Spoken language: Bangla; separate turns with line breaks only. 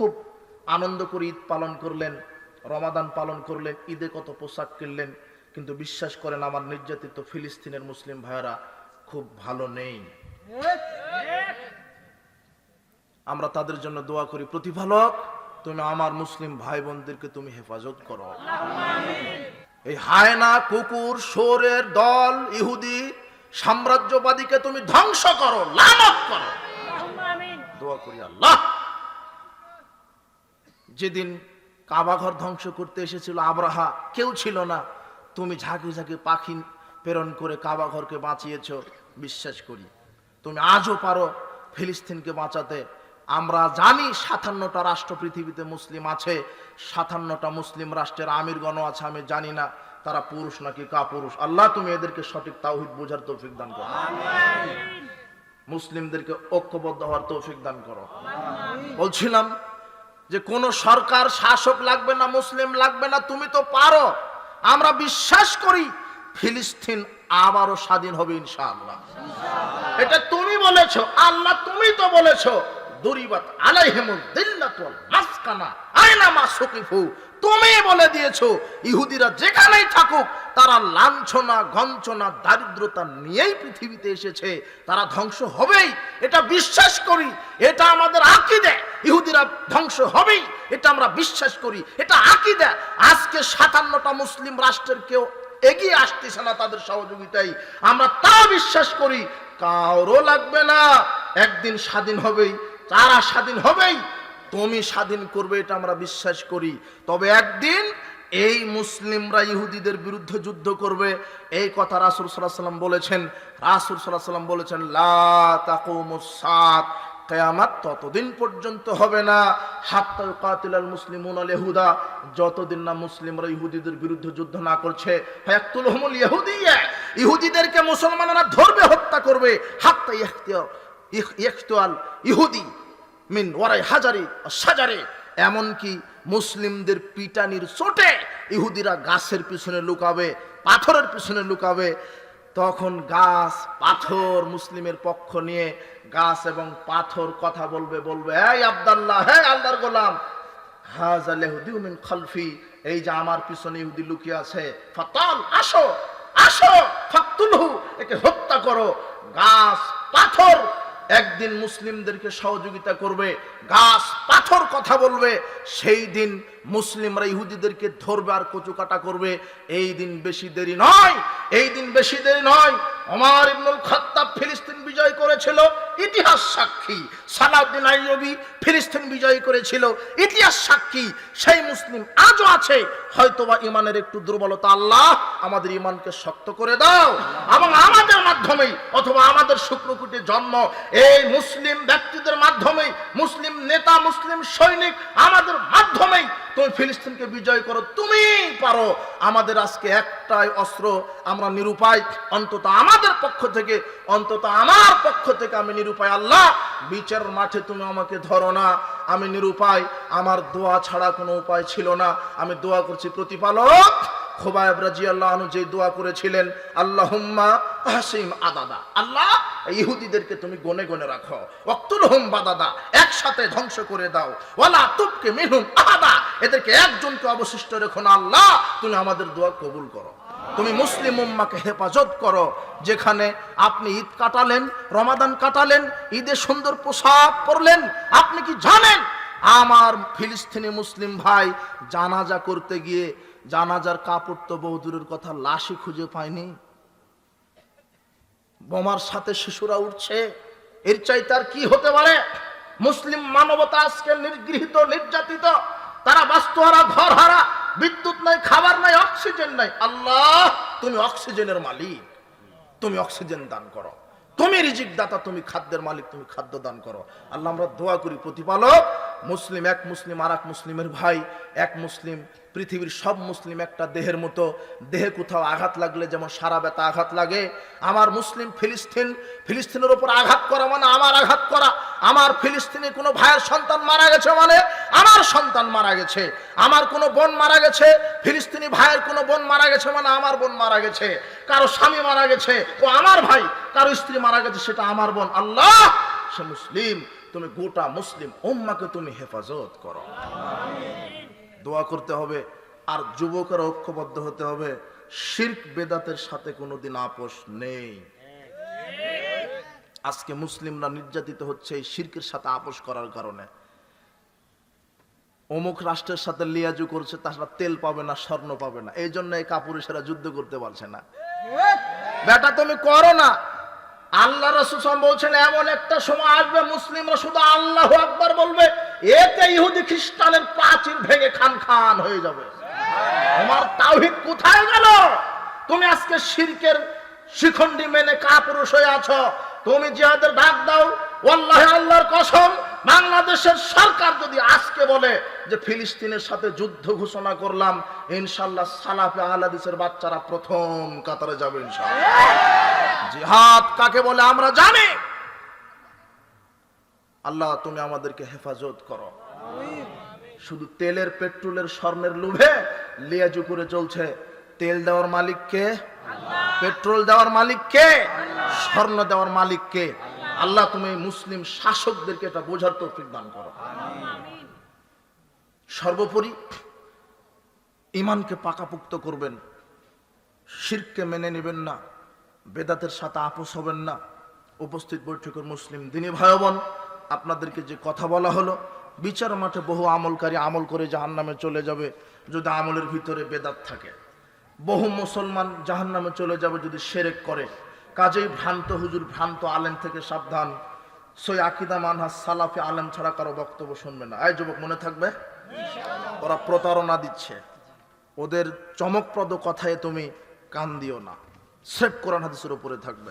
খুব আনন্দ করে ঈদ পালন করলেন, রমাদান পালন করলেন ঈদে কত পোশাক কিনলেন, কিন্তু বিশ্বাস করেন আমার নির্যাতিত ফিলিস্তিনের মুসলিম ভাইয়েরা খুব ভালো নেই। আমরা তাদের জন্য দোয়া করি প্রতিফলক তুমি আমার মুসলিম ভাই বোনদেরকে তুমি হেফাজত করো। এই হায়না, কুকুর সোরের দল, ইহুদি, সাম্রাজ্যবাদীকে তুমি ধ্বংস করো, লানত করো। দোয়া করি আল্লাহ। যেদিন কাবাঘর ধ্বংস করতে এসেছিল আবরাহা কেউ ছিল না। তুমি ঝাঁকে ঝাঁকে পাখি প্রেরণ করে কাবাঘরকে বাঁচিয়েছ বিশ্বাস করি। তুমি আজও পারো ফিলিস্তিনকে বাঁচাতে। আমরা জানি সাতান্নটা রাষ্ট্র পৃথিবীতে মুসলিম আছে সাতান্নটা মুসলিম রাষ্ট্রের আমিরগণ আছে আমি জানি না তারা পুরুষ নাকি কাপুরুষ। আল্লাহ তুমি এদেরকে সঠিক তাওহিদ বোঝার তৌফিক দান করো। মুসলিমদেরকে ঐক্যবদ্ধ হওয়ার তৌফিক দান করো। বলছিলাম যে কোন সরকার শাসক লাগবে না, মুসলিম লাগবে না, তুমি তো পারো। আমরা বিশ্বাস করি, ফিলিস্তিন আবারও স্বাধীন হবে ইনশাআল্লাহ। এটা তুমি বলেছ, আল্লাহ তুমি তো বলেছ, দুরিবাত আলাইহিমুল দিল্লাতুল মাসকানা আয়না মা তুমি বলে দিয়েছ, ইহুদিরা যেখানেই থাকুক, তারা লাঞ্ছনা গঞ্চনা দারিদ্রতা নিয়েই পৃথিবীতে এসেছে। তারা ধ্বংস হবেই, এটা বিশ্বাস করি, এটা আমাদের আকিদে। ইহুদিরা ধ্বংস হবেই, এটা আমরা বিশ্বাস করি, এটা আকিদে। আজকে সাতান্নটা মুসলিম রাষ্ট্রের কেউ এগিয়ে আসতেছে না তাদের সহযোগিতায়। আমরা তাও বিশ্বাস করি কারও লাগবে না। একদিন স্বাধীন হবেই, তারা স্বাধীন হবেই। তুমি স্বাধীন করবে এটা আমরা বিশ্বাস করি। তবে একদিন এই মুসলিমরা ইহুদিদের বিরুদ্ধে যুদ্ধ করবে। এই কথা রাসুল সাল্লাহ সাল্লাম বলেছেন। রাসুল সাল্লাহ সাল্লাম বলেছেন, লা তাকুমুস সাত। কেয়ামাত ততদিন পর্যন্ত হবে না। হাত্তা কাতিলাল মুসলিমুন আল ইহুদা যতদিন না মুসলিমরা ইহুদিদের বিরুদ্ধে যুদ্ধ না করছে ফায়াকতুলহুমুল ইহুদিয়া। ইহুদিদেরকে মুসলমানরা ধরবে, হত্যা করবে। হাত্তা ইখতিয়ার ইখতিয়াল ইহুদি। মিন ওয়ারাই হাজারি সাজারে। এমনকি মুসলিমদের পিটানির চোটে ইহুদিরা গাছের পিছনে লুকাবে, পাথরের পিছনে লুকাবে। তখন গাছ, পাথর মুসলিমের পক্ষ নিয়ে গাছ এবং পাথর কথা বলবে বলবে, এই আবদাল্লাহ হ্যাঁ আল্লাহর গোলাম মিন খালফি, এই যে আমার পিছনে ইহুদি লুকিয়ে আছে, ফতল, আসো আসো, ফাকতুলহু, একে হত্যা করো। গাছ, পাথর একদিন মুসলিমদেরকে সহযোগিতা করবে, গাছ, পাথর কথা বলবে, সেই দিন মুসলিমরা ইহুদিদেরকে ধরবে আর কচুকাটা করবে। এই দিন বেশি দেরি নয়, এই দিন বেশি দেরি নয়। আমার ইবনুল খাত্তাব ফিলিস্তিন বিজয় করেছিল ইতিহাস সাক্ষী। সালাউদ্দিন আইয়ুবী ফিলিস্তিন বিজয় করেছিল। ইতিহাস সাক্ষী। সেই মুসলিম আজও আছে। হয়তোবা ইমানের একটু দুর্বলতা আল্লাহ আমাদের ইমানকে শক্ত করে দাও এবং আমাদের মাধ্যমেই অথবা আমাদের শুক্রকুটে জন্ম এই মুসলিম ব্যক্তিদের মাধ্যমেই, মুসলিম নেতা, মুসলিম সৈনিক আমাদের মাধ্যমেই তুমি ফিলিস্তিনকে বিজয় করো। তুমি পারো। আমাদের আজকে একটাই অস্ত্র, আমরা নিরুপায়। অন্তত আমাদের পক্ষ থেকে, অন্তত আমার পক্ষ থেকে আমি নিরুপায়, আল্লাহ, বিচার মাঠে তুমি আমাকে ধরো না। আমি নিরুপায়, আমার দোয়া ছাড়া কোনো উপায় ছিল না। আমি দোয়া করছি প্রতিপালক খোবায়ব রাজি আল্লাহ যে দোয়া করেছিলেন, আল্লাহুম্মা হাসিম আদাদা। আল্লাহ ইহুদিদেরকে তুমি গনে গনে রাখো। অক্তুল হুম বাদাদা, একসাথে ধ্বংস করে দাও। ওয়ালা তুপকে মিনহুম আহাদা, এদেরকে একজনকে অবশিষ্ট রেখো না, আল্লাহ, তুমি আমাদের দোয়া কবুল করো। তুমি মুসলিম উম্মাকে হেফাজত করো, যেখানে আপনি ঈদ কাটালেন, রমাদান কাটালেন ঈদে সুন্দর পোশাক পরলেন, আপনি কি জানেন? আমার ফিলিস্তিনি মুসলিম ভাই জানাজা করতে গিয়ে জানাজার কাপড় তো বহুদূরের কথা, লাশই খুঁজে পায়নি। বোমার সাথে শিশুরা উঠছে এর চাই তার কি হতে পারে? মুসলিম মানবতা আজকে নির্গৃহীত নির্যাতিত, তারা বাস্তুহারা ঘর হারা বিদ্যুৎ নাই, খাবার নাই অক্সিজেন নাই। আল্লাহ, তুমি অক্সিজেনের মালিক। তুমি অক্সিজেন দান করো। তুমি রিজিক দাতা তুমি খাদ্যের মালিক, তুমি খাদ্য দান করো। আল্লাহ, আমরা দোয়া করি প্রতিপালক মুসলিম এক মুসলিম আর মুসলিমের ভাই, এক মুসলিম, পৃথিবীর সব মুসলিম একটা দেহের মতো, দেহে কোথাও আঘাত লাগলে যেমন সারা ব্যথা আঘাত লাগে। আমার মুসলিম ফিলিস্তিন, ফিলিস্তিনের উপর আঘাত করা মানে আমার আঘাত করা। আমার ফিলিস্তিনে কোনো ভাইয়ের সন্তান মারা গেছে মানে আমার সন্তান মারা গেছে। আমার কোনো বোন মারা গেছে, ফিলিস্তিনি ভাইয়ের কোনো বোন মারা গেছে মানে আমার বোন মারা গেছে। কারও স্বামী মারা গেছে, ও আমার ভাই, কারও স্ত্রী মারা গেছে সেটা আমার বোন। আল্লাহ! সে মুসলিম তুমি গোটা মুসলিম উম্মাকে তুমি হেফাজত করো। দোয়া করতে হবে আর যুবকের ঐক্যবদ্ধ হতে হবে। শির্ক বেদাতের সাথে কোনোদিন আপোষ নেই। আজকে মুসলিমরা নির্যাতিত হচ্ছে এই শির্কের সাথে আপোষ করার কারণে। অমুক রাষ্ট্রের সাথে লিয়াজু করছে তাছাড়া তেল পাবে না স্বর্ণ পাবে না। এই জন্য এই কাপুরুষেরা যুদ্ধ করতে পারছে না। বেটা তুমি করো না। আল্লাহ রসুল বলছেন, এমন একটা সময় আসবে মুসলিমরা শুধু আল্লাহ আকবার বলবে, এতে ইহুদি খ্রিস্টানের প্রাচীর ভেঙে খান খান হয়ে যাবে। তোমার তাওহিদ কোথায় গেল? তুমি আজকে শিরকের শিখন্ডি মেনে কাপুরুষ হয়ে আছো। তুমি জিহাদের ডাক দাও। ওয়াল্লাহি আল্লাহর কসম, বাংলাদেশের সরকার যদি আজকে বলে যে ফিলিস্তিনের সাথে যুদ্ধ ঘোষণা করলাম ইনশাল্লাহ সালাফে আহলাদিসের বাচ্চারা প্রথম কাতারে যাবে ইনশাল্লাহ জিহাদ কাকে বলে আমরা জানি। আল্লাহ, তুমি আমাদেরকে হেফাজত করো। শুধু তেলের, পেট্রোলের, স্বর্ণের লোভে লিয়াজু করে চলছে। তেল দেওয়ার মালিক কে? পেট্রোল দেওয়ার মালিক কে? স্বর্ণ দেওয়ার মালিক কে? আল্লাহ, তুমি মুসলিম শাসকদেরকে এটা বোঝার তৌফিক দান করো। সর্বোপরি ইমানকে পাকাপুক্ত করবেন শিরকে মেনে নেবেন না। বেদাতের সাথে আপোষ হবেন না। উপস্থিত বৈঠকের মুসলিম দিনী ভাই আপনাদেরকে যে কথা বলা হলো, বিচার মাঠে বহু আমলকারী আমল করে জাহান নামে চলে যাবে যদি আমলের ভিতরে বেদাত থাকে। বহু মুসলমান জাহান নামে চলে যাবে যদি সেরেক করে। কাজেই ভ্রান্ত হুজুর, ভ্রান্ত আলেম থেকে সাবধান। সই আকিদা মানহা সালাফি আলেম ছাড়া কারও বক্তব্য শুনবে না। আয় যুবক, মনে থাকবে? ওরা প্রতারণা দিচ্ছে। ওদের চমকপ্রদ কথায় তুমি কান দিও না। সেট কোরআন হাদিসের উপরে থাকবে।